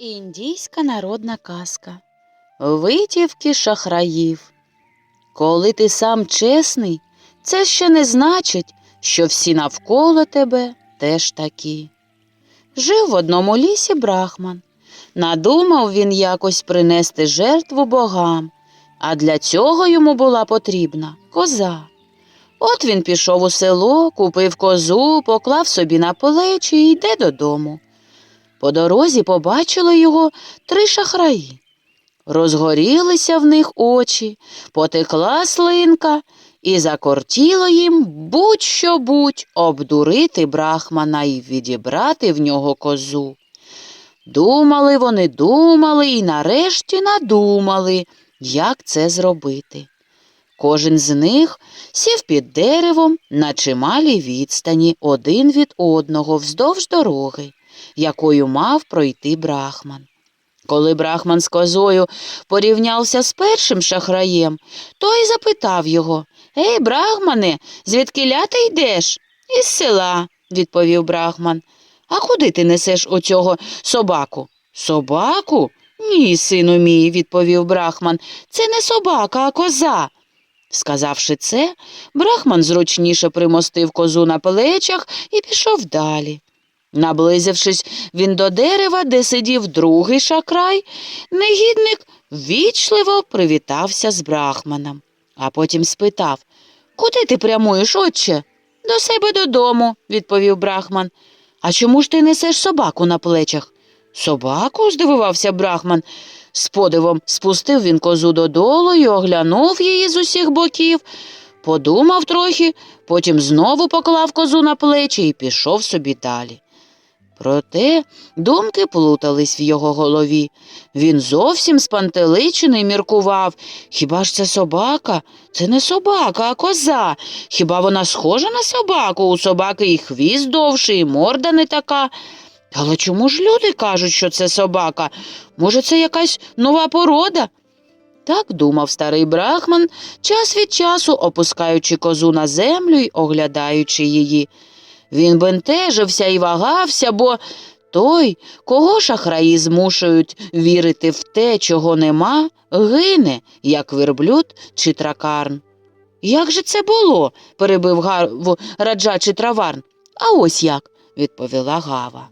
Індійська народна казка. Витівки шахраїв. Коли ти сам чесний, це ще не значить, що всі навколо тебе теж такі. Жив в одному лісі брахман. Надумав він якось принести жертву богам, а для цього йому була потрібна коза. От він пішов у село, купив козу, поклав собі на плечі і йде додому. По дорозі побачили його три шахраї. Розгорілися в них очі, потекла слинка, і закортіло їм будь-що будь обдурити брахмана і відібрати в нього козу. Думали вони, думали і нарешті надумали, як це зробити. Кожен з них сів під деревом на чималій відстані один від одного вздовж дороги якою мав пройти брахман. Коли брахман з козою порівнявся з першим шахраєм, той запитав його Ей, брахмане, звідкиля ти йдеш? Із села, відповів брахман. А куди ти несеш оцього собаку? Собаку? Ні, сину мій, відповів брахман. Це не собака, а коза. Сказавши це, брахман зручніше примостив козу на плечах і пішов далі. Наблизившись він до дерева, де сидів другий шакрай, негідник ввічливо привітався з брахманом, а потім спитав Куди ти прямуєш, отче? До себе додому, відповів брахман. А чому ж ти несеш собаку на плечах? Собаку? здивувався брахман. З подивом спустив він козу додолу і оглянув її з усіх боків, подумав трохи, потім знову поклав козу на плечі і пішов собі далі. Проте думки плутались в його голові. Він зовсім спантеличений міркував. Хіба ж це собака? Це не собака, а коза. Хіба вона схожа на собаку? У собаки і хвіст довший, і морда не така. Але чому ж люди кажуть, що це собака? Може, це якась нова порода? Так думав старий брахман, час від часу опускаючи козу на землю й оглядаючи її. Він бентежився і вагався, бо той, кого шахраї змушують вірити в те, чого нема, гине, як верблюд чи тракарн. Як же це було? перебив Гаву раджа чи траварн. А ось як, відповіла Гава.